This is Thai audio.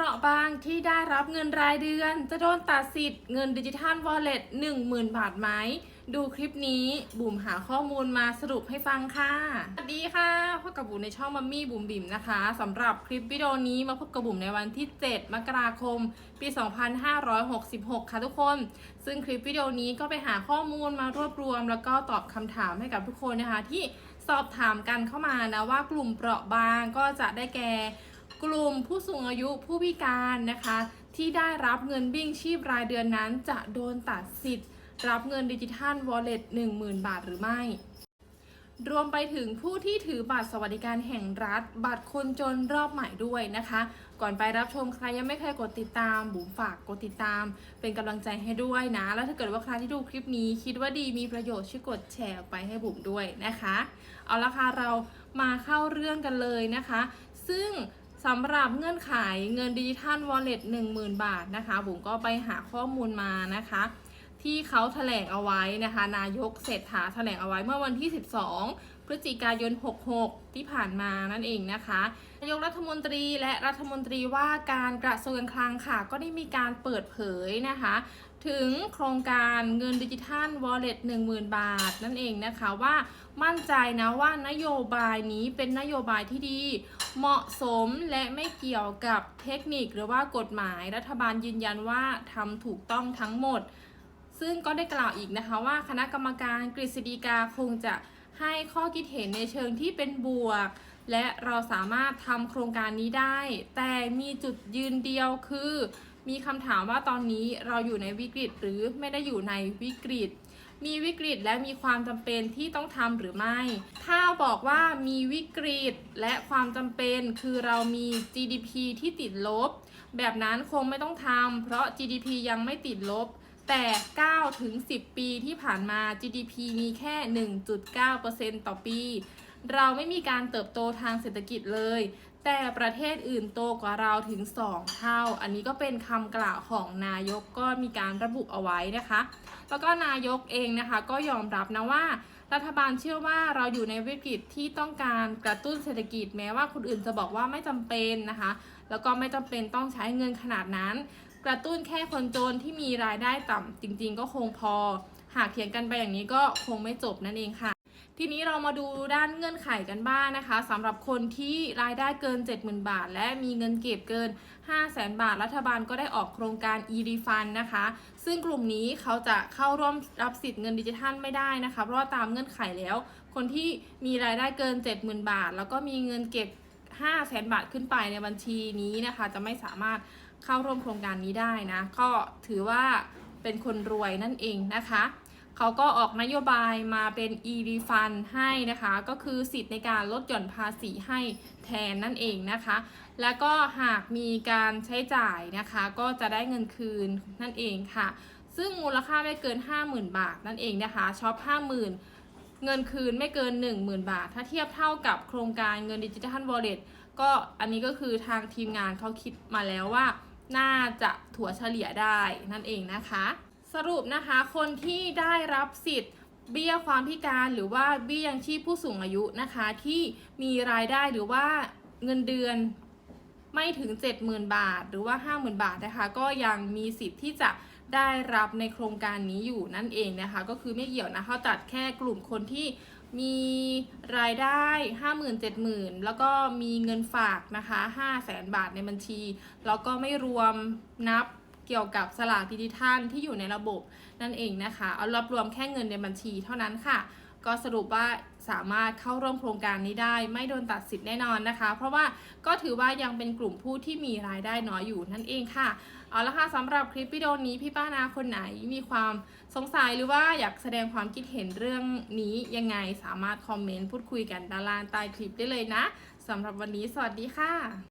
เปราะบางที่ได้รับเงินรายเดือน จะโดนตัดสิทธิ์เงินดิจิทัลวอลเล็ต10,000บาทไหม ดูคลิปนี้บุ๋มหาข้อมูลมาสรุปให้ฟังค่ะ สวัสดีค่ะพบกับบุ๋มในช่องมัมมี่บุ๋มบิ๋มนะคะสำหรับคลิปวิดีโอนี้มาพบกับบุ๋มในวันที่ 7 มกราคม ปี 2566 ค่ะทุกคน ซึ่งคลิปวิดีโอนี้ก็ไปหาข้อมูลมารวบรวม แล้วก็ตอบคำถามให้กับทุกคนนะคะที่สอบถามกันเข้ามานะว่ากลุ่มเปราะบางก็จะได้แก่ กลุ่มผู้สูงอายุผู้พิการนะคะ ที่ได้รับเงินบิ้งชีพรายเดือนนั้น จะโดนตัดสิทธิ์ รับเงินดิจิทัลวอลเล็ต10,000 บาทหรือไม่ รวมไปถึงผู้ที่ถือบัตรสวัสดิการแห่งรัฐ บัตรคนจนรอบใหม่ด้วยนะคะ ก่อนไปรับชมใครยังไม่เคยกดติดตาม บุ๋มฝากกดติดตาม เป็นกำลังใจให้ด้วยนะ แล้วถ้าเกิดว่าใครที่ดูคลิปนี้คิดว่าดีมีประโยชน์ช่วยกดแชร์ออกไปให้บุ๋มด้วยนะคะ เอาละค่ะเรามาเข้าเรื่องกันเลยนะคะ ซึ่ง สำหรับเงื่อนไขเงินดิจิทัลวอลเล็ต10,000บาทนะคะบุ๋มก็ไปหาข้อมูลมานะคะ ที่เขาแถลงเอาไว้นะคะ นายกเศรษฐาแถลงเอาไว้เมื่อวันที่ 12 พฤศจิกายน 66 ที่ผ่านมานั่นเองนะคะ นายกรัฐมนตรีและรัฐมนตรีว่าการกระทรวงการคลังค่ะ ก็ได้มีการเปิดเผยนะคะ ถึงโครงการเงินดิจิทัล Wallet 10,000 บาท นั่นเองนะคะว่ามั่นใจนะว่านโยบายนี้เป็นนโยบายที่ดี เหมาะสมและไม่เกี่ยวกับเทคนิคหรือว่ากฎหมายรัฐบาลยืนยันว่าทำถูกต้องทั้งหมด ซึ่งก็ได้กล่าวอีกนะคะว่าคณะกรรมการกฤษฎีกาคงจะให้ข้อคิดเห็นในเชิงที่เป็นบวก และเราสามารถทำโครงการนี้ได้ แต่มีจุดยืนเดียวคือ มีคำถามว่าตอนนี้เราอยู่ในวิกฤตหรือไม่ได้อยู่ในวิกฤต มีวิกฤตและมีความจำเป็นที่ต้องทำหรือไม่ ถ้าบอกว่ามีวิกฤตและความจำเป็นคือเรามี GDP ที่ติดลบ แบบนั้นคงไม่ต้องทำเพราะ GDP ยังไม่ติดลบ แต่9ถึง10 ปีที่ผ่านมา GDP มีแค่ 1.9%ต่อปี เราไม่มีการเติบโตทางเศรษฐกิจเลย แต่ประเทศอื่นโตกว่าเราถึง 2 เท่า อันนี้ก็เป็นคำกล่าวของนายกก็มีการระบุเอาไว้นะคะ แล้วก็นายกเองนะคะก็ยอมรับนะว่ารัฐบาลเชื่อว่าเราอยู่ในวิกฤตที่ต้องการกระตุ้นเศรษฐกิจแม้ว่าคนอื่นจะบอกว่าไม่จำเป็นนะคะ แล้วก็ไม่จำเป็นต้องใช้เงินขนาดนั้น กระตุ้นแค่คนจนที่มีรายได้ต่ำจริงๆ ก็คงพอ หากเถียงกันไปอย่างนี้ก็คงไม่จบนั่นเองค่ะ ทีนี้เรามาดูด้านเงื่อนไขกันบ้างนะคะสำหรับคนที่รายได้เกิน 70,000 บาท และมีเงินเก็บเกิน 500,000 บาท รัฐบาลก็ได้ออกโครงการ e-refund นะคะ ซึ่งกลุ่มนี้เขาจะเข้าร่วมรับสิทธิ์เงินดิจิทัลไม่ได้นะคะ เพราะว่าตามเงื่อนไขแล้ว คนที่มีรายได้เกิน 70,000 บาท แล้วก็มีเงินเก็บ500,000บาทขึ้นไปในบัญชีนี้นะคะ จะไม่สามารถ เข้าร่วมโครงการนี้ได้นะก็ถือว่าเป็นคนรวยนั่นเองนะคะเขาก็ออกนโยบายมาเป็น e-refund ให้นะคะ ก็คือสิทธิ์ในการลดหย่อนภาษีให้แทนนั่นเองนะคะ แล้วก็หากมีการใช้จ่ายนะคะ ก็จะได้เงินคืนนั่นเองค่ะ ซึ่งมูลค่าไม่เกิน 50,000 บาทนั่นเองนะคะช็อป50,000 เงินคืนไม่เกิน 10,000 บาท ถ้าเทียบเท่ากับโครงการเงินดิจิทัลวอลเล็ต ก็อันนี้ก็คือทางทีมงานเขาคิดมาแล้วว่า น่าจะถั่วเฉลี่ยได้นั่นเองนะคะ สรุปนะคะคนที่ได้รับสิทธิ์เบี้ยความพิการหรือว่าเบี้ยยังชีพผู้สูงอายุนะคะ ที่มีรายได้หรือว่าเงินเดือนไม่ถึง 70,000 บาท หรือว่า 50,000 บาทนะคะ ก็ยังมีสิทธิ์ที่จะได้รับในโครงการนี้อยู่นั่นเองนะคะ ก็คือไม่เกี่ยวนะเขาตัดแค่กลุ่มคนที่ มีรายได้50,000 70,000แล้วก็มีเงินฝากนะคะ5 0 0แสนบาทในบัญชี แล้วก็ไม่รวมนับเกี่ยวกับสลากดิจิทัลที่อยู่ในระบบนั่นเองนะคะ เอารับรวมแค่เงินในบัญชีเท่านั้นค่ะ ก็สรุปว่าสามารถเข้าร่วมโครงการนี้ได้ ไม่โดนตัดสิทธิ์แน่นอนนะคะ เพราะว่าก็ถือว่ายังเป็นกลุ่มผู้ที่มีรายได้น้อยอยู่นั่นเองค่ะ เอาละค่ะสำหรับคลิปวิดีโอนี้พี่ป้านาคนไหนมีความสงสัยหรือว่าอยากแสดงความคิดเห็นเรื่องนี้ยังไงสามารถคอมเมนต์พูดคุยกันด้านล่างใต้คลิปได้เลยนะสำหรับวันนี้สวัสดีค่ะ